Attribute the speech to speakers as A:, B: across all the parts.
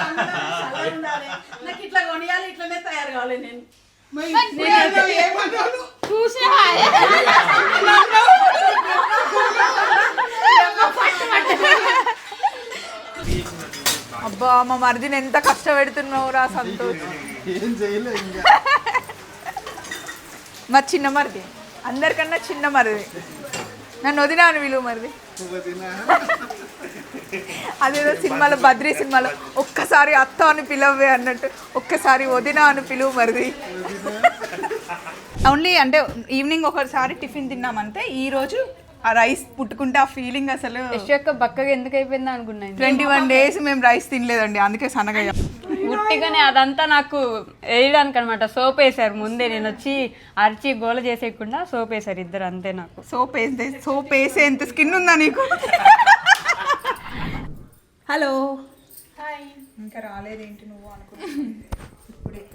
A: అందరూ చల్లగా ఉండాలి నాకు ఇట్లా కొనియాలి ఇట్లనే తయారు కావాలి నేను
B: ఏమన్నాను
C: అబ్బా మా మరిదిని ఎంత కష్టపెడుతున్నావు రా సంతోష్
B: ఏం చేయలే ఇంకా
C: మా చిన్న మరిది అందరికన్నా చిన్న మరిది నన్ను వదినాను విలువ మరిది
B: వదినా.
C: అదేదో సినిమాలో బద్రీ సినిమాలో ఒక్కసారి అత్త అని పిలవే అన్నట్టు ఒక్కసారి వదిన అని పిలువు మరిది. ఓన్లీ అంటే ఈవినింగ్ ఒకసారి టిఫిన్ తిన్నామంటే ఈ రోజు ఆ రైస్ పుట్టుకుంటే ఆ ఫీలింగ్ అసలు
D: యొక్క బక్కగా ఎందుకు అయిపోయింది అనుకున్నాను
C: ట్వంటీ వన్ డేస్ మేము రైస్ తినలేదండి అందుకే సన్నగా
D: ఉట్టిగానే అదంతా నాకు వేయడానికి అనమాట సోప్ వేసారు ముందే. నేను వచ్చి అరిచి గోల చేసేయకుండా సోప్ వేసారు ఇద్దరు అంతే నాకు.
C: సోప్ వేస్తే సోప్ వేసే ఎంత స్కిన్ ఉందా నీకు? హలో. ఇంకా రాలేదేంటి నువ్వు అనుకున్నా ఇప్పుడే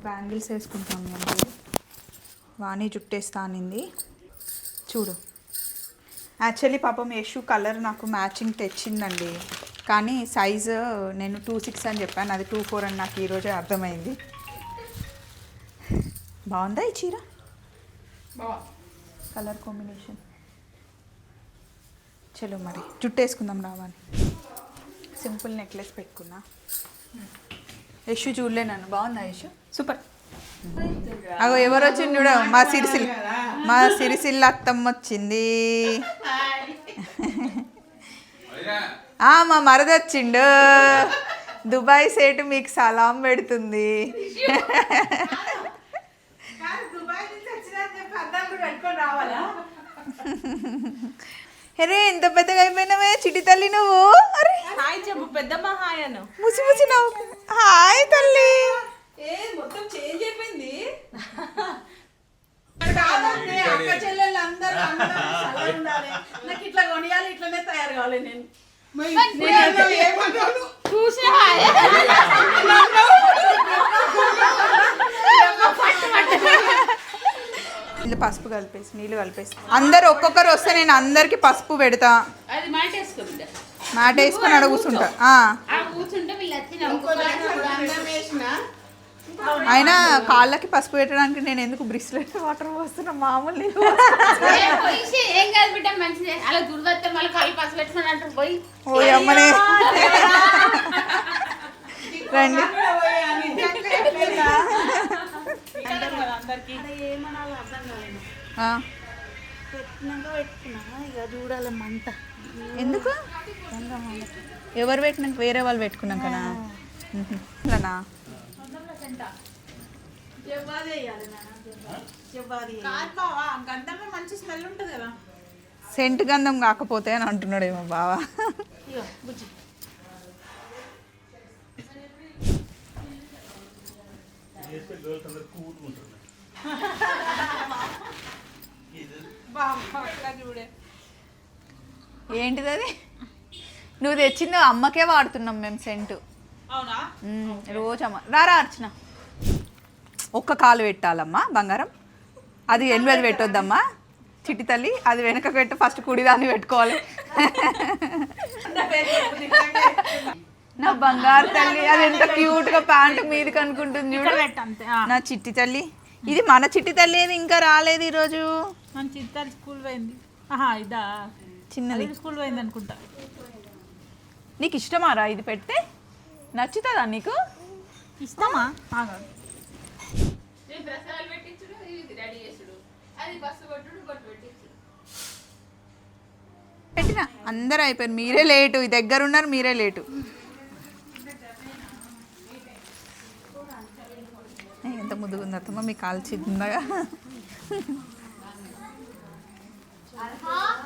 C: బ్యాంగిల్స్ వేసుకుంటాం మేము వాణి జుట్టేస్తా అనింది. చూడు. యాక్చువల్లీ పాపం యశు కలర్ నాకు మ్యాచింగ్ తెచ్చిందండి. కానీ సైజు నేను టూ సిక్స్ అని చెప్పాను. అది టూ ఫోర్ అని నాకు ఈరోజే అర్థమైంది. బాగుందా ఈ చీర? Colour combination. చలో మరి. జుట్టు వేసుకుందాం రావాలి సింపుల్ నెక్లెస్ పెట్టుకున్నా. యశు చూడలే నన్ను. బాగుందా యశు? సూపర్. అగో ఎవరు వచ్చింది చూడ. మా సిరిసిల్. మా సిరిసిల్ల అత్తమ్మ వచ్చింది. ఆ, మా మరద వచ్చిండు. దుబాయ్ సేటు మీకు సలాం పెడుతుంది.
A: దుబాయ్ నుంచి
C: అరే ఎంత పెద్దగా అయిపోయినావే? చిటి తల్లి నువ్వు? అరే.
A: హాయ్ చెప్పు పెద్దమ్మ హాయ్ అను
C: ముసి ముసి నవ్వు. హాయ్ తల్లి.
A: ఏ మొత్తం చేంజ్ అయిపోయింది. కాదండి, అక్క చెల్లెళ్ళు అందరూ ఉండాలి. నాకు ఇట్లా కొనియాలి ఇట్లనే తయారు కావాలి నేను.
C: నీళ్ళు పసుపు కలిపేసి నీళ్ళు కలిపేసి. అందరు ఒక్కొక్కరు వస్తే నేను అందరికి పసుపు పెడతా.
E: అది మాట
C: వేసుకొని అక్కడ కూర్చుంటా
A: వేసిన.
C: అయినా కాళ్ళకి పసుపు పెట్టడానికి నేను ఎందుకు బ్రిస్లెట్ వాటర్ పోస్తున్నా? మామూలు నీళ్ళు
E: పోయి ఏం కాదు బిడ్డ మంచిదే. అలా దుర్వత్తే మళ్ళీ కాళ్ళు పసి పెట్టుకుని అంటారు పోయి.
C: ఓ అమ్మనే. రండి.
A: ఏమనాలో అర్థం కాలేదు.
C: ఆ,
A: పెట్టినాక పెట్టుకున్నా. ఇక చూడాలి మంట.
C: ఎందుకు? ఎవరు పెట్టినాక? వేరే వాళ్ళు పెట్టుకున్నాం కదా.
A: కదా
C: సెంటు గంధం కాకపోతే అని అంటున్నాడేమో బావా
A: ఇగో బుజ్జి
C: ఏంటిది అది? నువ్వు తెచ్చింది అమ్మకే వాడుతున్నాం మేము సెంటు. రోజు అమ్మ. రారా అర్చన. ఒక్క కాలు పెట్టాలమ్మా బంగారం. అది ఎనిమిది పెట్టొద్దమ్మా. చిట్టి తల్లి అది వెనక పెట్టు ఫస్ట్ కుడి దాన్ని పెట్టుకోవాలి. నా బంగారు తల్లి అది ఎంత క్యూట్గా ప్యాంట్ మీదకి అనుకుంటుంది చూడు. నా చిట్టి తల్లి. ఇది మన చిట్టి తల్లి ఇంకా రాలేదు ఈరోజు.
A: మన చిత్తాలు స్కూల్ పోయింది. ఇదా.
C: చిన్నది.
A: స్కూల్ పోయింది అనుకుంటా.
C: నీకు ఇష్టమారా ఇది పెడితే నచ్చుతుందా నీకు?
A: ఇస్తామా
E: నేను ప్రసాదాలు పెట్టించుడు? ఇది రెడీ చేసుడు. అది బస్సు కొట్టుడు కొట్టు పెట్టించుడు.
C: పెట్టిన? అందరూ అయిపోయారు. మీరే లేటు. ఈ దగ్గర ఉన్నారు మీరే లేటు. ఎంత ఉంది అత్తమ్మ మీ కాలు చిన్నగా.
E: చిక్కలి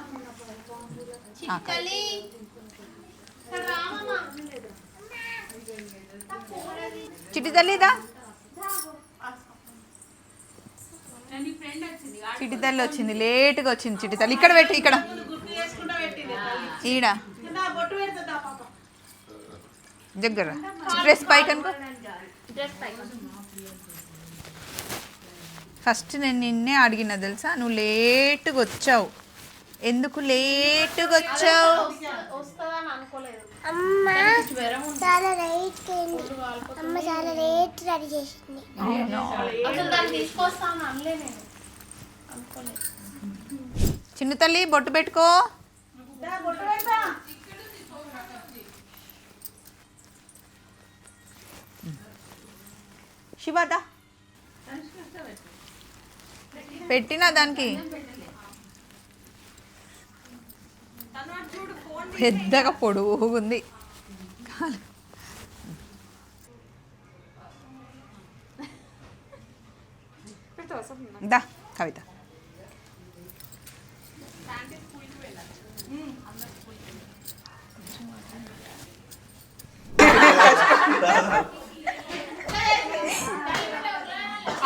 C: చిట్టి తల్లిదా చిట్టి తల్లి వచ్చింది లేటుగా వచ్చింది చిట్టి తల్లి ఇక్కడ పెట్టి ఇక్కడ. ఈడ. దగ్గర. డ్రెస్ పైకి అనుకో ఫస్ట్ నేను నిన్నే అడిగిన తెలుసా? నువ్వు లేటుగా వచ్చావు. ఎందుకు లేటుగా వచ్చావు
F: అమ్మ చాలా అమ్మ చాలా రెడీ చేసింది.
C: చిన్న తల్లి బొట్టు పెట్టుకో. శివదా పెట్టినా దానికి? పెద్దగా పొడుగుంది దా కవిత.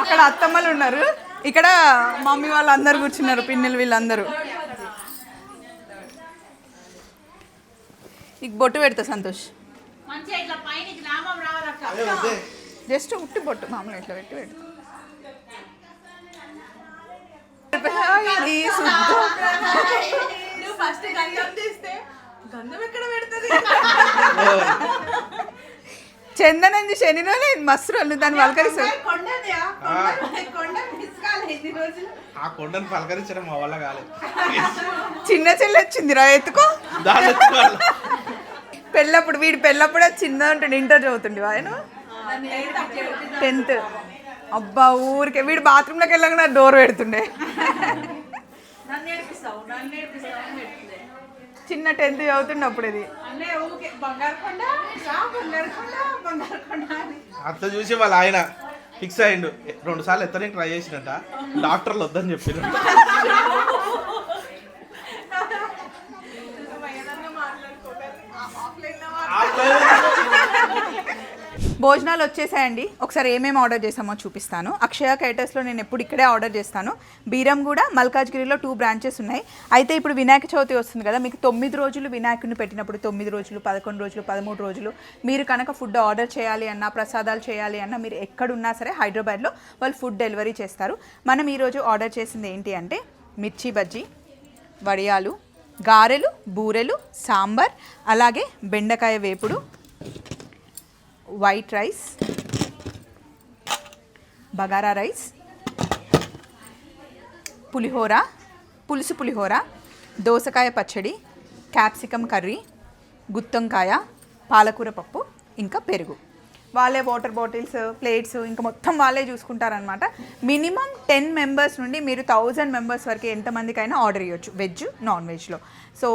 C: అక్కడ అత్తమ్మలు ఉన్నారు. ఇక్కడ మమ్మీ వాళ్ళు అందరు కూర్చున్నారు పిన్నెలు వీళ్ళందరూ. నీకు బొట్టు పెడతా సంతోష్. జస్ట్ ఉట్టి బొట్టు మామూలు ఇట్లా పెట్టి.
A: నువ్వు ఫస్ట్ గంధం తీస్తే గంధం ఎక్కడ పెడుతుంది?
C: చందనం శనిలో మస్తు వాళ్ళు దాన్ని వలకరిస్తారు
A: కొండది ఆ
B: కొండను పలకరించడం మా వల్ల కాలేదు.
C: చిన్న చెల్లి వచ్చింది రా ఎత్తుకో. పెళ్ళప్పుడు వీడి పెళ్ళప్పుడే చిన్న ఉంటుండే ఇంటర్ చదువుతుండే ఆయన టెన్త్ అబ్బా ఊరికే. వీడు బాత్రూంలోకి వెళ్ళగానే డోర్ పెడుతుండే. చిన్న టెన్త్ చదువుతుండే అప్పుడు ఇది.
B: అంత చూసి వాళ్ళ ఆయన ఫిక్స్ అయ్యిండు. రెండు సార్లు ఎత్తడానికి ట్రై చేసినట్ట? డాక్టర్లు వద్దని చెప్పారు
C: భోజనాలు వచ్చేసాయండి. ఒకసారి ఏమేమి ఆర్డర్ చేసామో చూపిస్తాను. అక్షయ కేటర్స్లో నేను ఎప్పుడు ఇక్కడే ఆర్డర్ చేస్తాను. బీరం కూడా మల్కాజ్గిరిలో టూ బ్రాంచెస్ ఉన్నాయి. అయితే ఇప్పుడు వినాయక చవితి వస్తుంది కదా మీకు తొమ్మిది రోజులు వినాయకుడిని పెట్టినప్పుడు తొమ్మిది రోజులు పదకొండు రోజులు పదమూడు రోజులు మీరు కనుక ఫుడ్ ఆర్డర్ చేయాలి అన్నా ప్రసాదాలు చేయాలి అన్నా మీరు ఎక్కడున్నా సరే హైదరాబాద్లో వాళ్ళు ఫుడ్ డెలివరీ చేస్తారు. మనం ఈరోజు ఆర్డర్ చేసింది ఏంటి అంటే మిర్చి బజ్జీ వడియాలు గారెలు బూరెలు సాంబార్ అలాగే బెండకాయ వేపుడు వైట్ రైస్ బగారా రైస్ పులిహోర పులుసు పులిహోర దోసకాయ పచ్చడి క్యాప్సికమ్ కర్రీ గుత్తంకాయ పాలకూర పప్పు ఇంకా పెరుగు. వాళ్ళే వాటర్ బాటిల్స్ ప్లేట్స్ ఇంకా మొత్తం వాళ్ళే చూసుకుంటారనమాట మినిమం టెన్ మెంబర్స్ నుండి మీరు థౌజండ్ మెంబర్స్ వరకు ఎంతమందికైనా ఆర్డర్ ఇవ్వచ్చు వెజ్ నాన్ వెజ్లో సో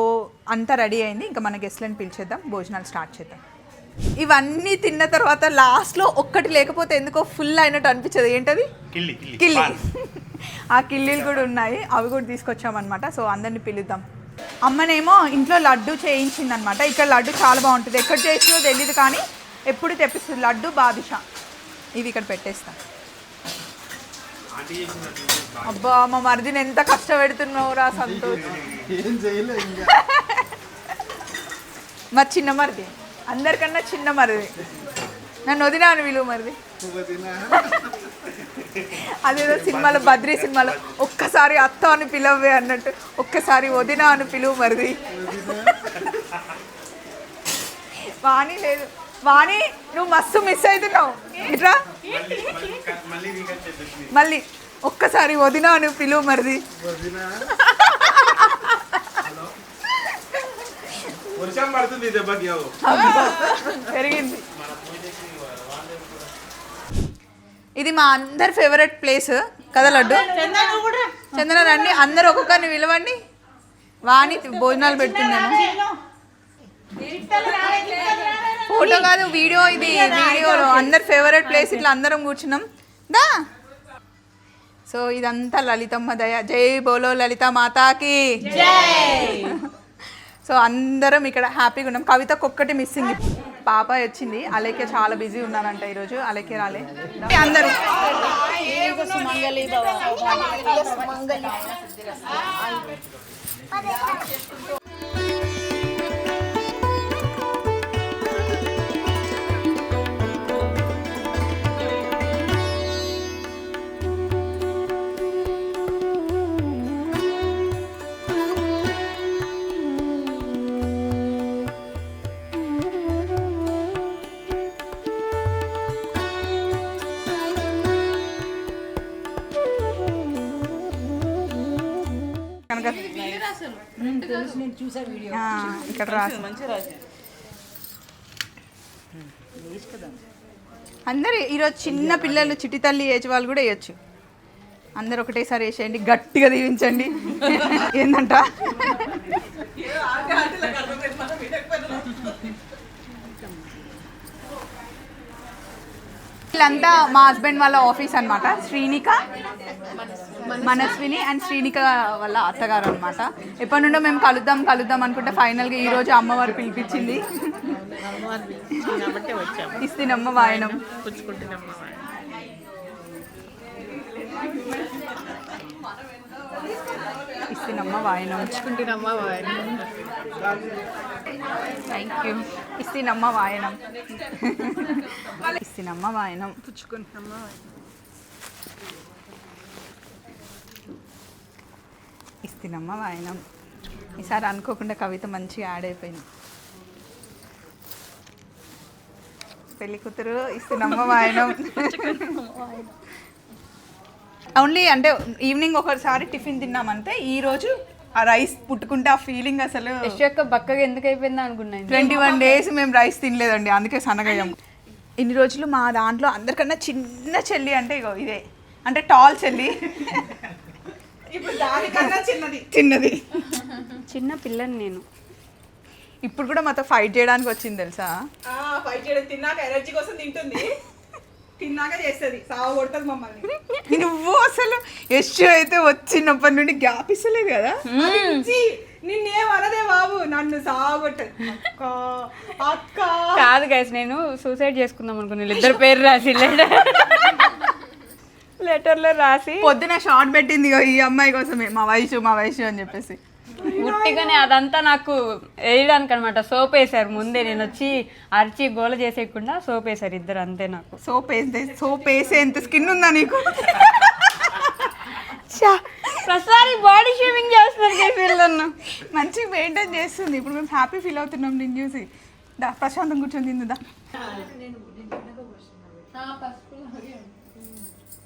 C: అంతా రెడీ అయింది ఇంకా మన గెస్ట్లను పిలిచేద్దాం భోజనాలు స్టార్ట్ చేద్దాం. ఇవన్నీ తిన్న తర్వాత లాస్ట్లో ఒక్కటి లేకపోతే ఎందుకో ఫుల్ అయినట్టు అనిపించదు. ఏంటది?
B: కిల్లి
C: ఆ కిల్లీలు కూడా ఉన్నాయి. అవి కూడా తీసుకొచ్చామన్నమాట. సో అందరిని పిలుద్దాం. అమ్మనేమో ఇంట్లో లడ్డు చేయించిందనమాట ఇక్కడ లడ్డు చాలా బాగుంటుంది. ఎక్కడ చేసిందో తెలియదు కానీ ఎప్పుడు తెప్పిస్తుంది. లడ్డు బాదుషా. ఇవి ఇక్కడ పెట్టేస్తా. అబ్బా మా మరిదిని ఎంత కష్టపెడుతున్నావు రా సంతోష్.
B: ఏం చేయలే ఇంకా.
C: మరి చిన్న మరిది. అందరికన్నా చిన్న మరిది. నన్ను వదినాను విలువ మరిది. అదేదో సినిమాలో బద్రీ సినిమాలో ఒక్కసారి అత్త అని పిలవే అన్నట్టు ఒక్కసారి వదినా అని పిలువు మరిది. వాణి లేదు. వాణి నువ్వు మస్తు మిస్ అవుతున్నావు. ఇట్రా మళ్ళీ ఒక్కసారి వదినా అని పిలువు మరిది.
B: వర్షం పడుతుంది దెబ్బకి.
C: పెరిగింది. ఇది మా అందరి ఫేవరెట్ ప్లేస్ కదా లడ్డు? చందన రండి అందరు ఒక్కొక్కరిని పిలవండి వాణి భోజనాలు పెడుతున్నాను. ఫోటో కాదు వీడియో ఇది వీడియోలో అందరి ఫేవరెట్ ప్లేస్ ఇట్లా అందరం కూర్చున్నాం. దా. సో ఇదంతా లలితమ్మ దయ. జై బోలో లలిత మాతాకి. సో అందరం ఇక్కడ హ్యాపీగా ఉన్నాం. కవితకు ఒక్కటి మిస్సింగ్ పాప వచ్చింది. అలాగే చాలా బిజీ ఉన్నానంట ఈరోజు. అలాగే రాలే. అందరూ. ఆ, ఇక్కడ రాసి అందరు ఈరోజు చిన్న పిల్లలు చిట్టి తల్లి ఏజ్ వాళ్ళు కూడా వేయచ్చు. అందరు ఒకటేసారి వేసేయండి గట్టిగా దీవించండి. ఏందంట? వీళ్ళంతా మా హస్బెండ్ వాళ్ళ ఆఫీస్ అన్నమాట. శ్రీనిక మనస్విని అండ్ శ్రీనిక వాళ్ళ అత్తగారు అనమాట ఎప్పటి నుండో మేము కలుద్దాం కలుద్దాం అనుకుంటే ఫైనల్గా ఈ రోజు అమ్మవారు పిలిపించింది. ఇస్తినమ్మ వాయనం. ఇస్తినమ్మ వాయనం.
G: పుచ్చుకుంటున్నామా
C: థ్యాంక్ యూ ఇస్తినమ్మ వాయనం. ఇస్తినమ్మ వాయనం. ఇస్తినమ్మ వాయనం? ఈసారి అనుకోకుండా కవిత మంచిగా యాడ్ అయిపోయింది. పెళ్ళి కూతురు ఇస్తినమ్మ వాయనం? ఓన్లీ అంటే ఈవినింగ్ ఒకసారి టిఫిన్ తిన్నామంటే ఈ రోజు ఆ రైస్ పుట్టుకుంటే ఆ ఫీలింగ్ అసలు
D: యొక్క బక్కగా ఎందుకు అయిపోయిందా అనుకున్నాను
C: ట్వంటీ వన్ డేస్ మేము రైస్ తినలేదండి అందుకే సన్నగయ్యాం. ఇన్ని రోజులు మా దాంట్లో అందరికన్నా చిన్న చెల్లి అంటే ఇగో ఇదే. అంటే టాల్ చెల్లి. ఇప్పుడు దానికన్నా చిన్నది. చిన్నది.
D: చిన్న పిల్లని నేను.
C: ఇప్పుడు కూడా మాతో ఫైట్ చేయడానికి వచ్చింది తెలుసా?
A: ఫైట్ చేయడం తిన్నాక ఎనర్జీ కోసం తింటుంది. తిన్నాక చేస్తుంది. సాగు కొడుతుంది మమ్మల్ని.
C: నువ్వు అసలు యశ్ అయితే వచ్చినప్పటి నుండి గ్యాప్ ఇస్తలేదు కదా?
A: నిన్నేమనదే బాబు. నన్ను సాగొట్టదు అక్క అక్క.
D: కాదు గైస్ నేను సూసైడ్ చేసుకుందాం అనుకున్నాను. ఇద్దరు పేరు రాసి లెటర్లో రాసి
C: పొద్దున షార్ట్ పెట్టింది ఇగో ఈ అమ్మాయి కోసమే మా వయసు మా వయసు అని చెప్పేసి.
D: ఉట్టిగానే అదంతా నాకు వేయడానికి అనమాట సోప్ వేసారు ముందే నేను వచ్చి అరిచి గోల చేసేయకుండా సోప్ వేసారు ఇద్దరు అంతే నాకు.
C: సోప్ వేస్తే సోప్ వేసే ఎంత స్కిన్ ఉందా నీకు?
D: ప్రతిసారి బాడీ షేవింగ్ చేస్తున్నారు వీళ్ళను
C: మంచిగా మెయింటైన్ చేస్తుంది. ఇప్పుడు మేము హ్యాపీ ఫీల్ అవుతున్నాం నేను చూసి. దా ప్రశాంతం కూర్చొని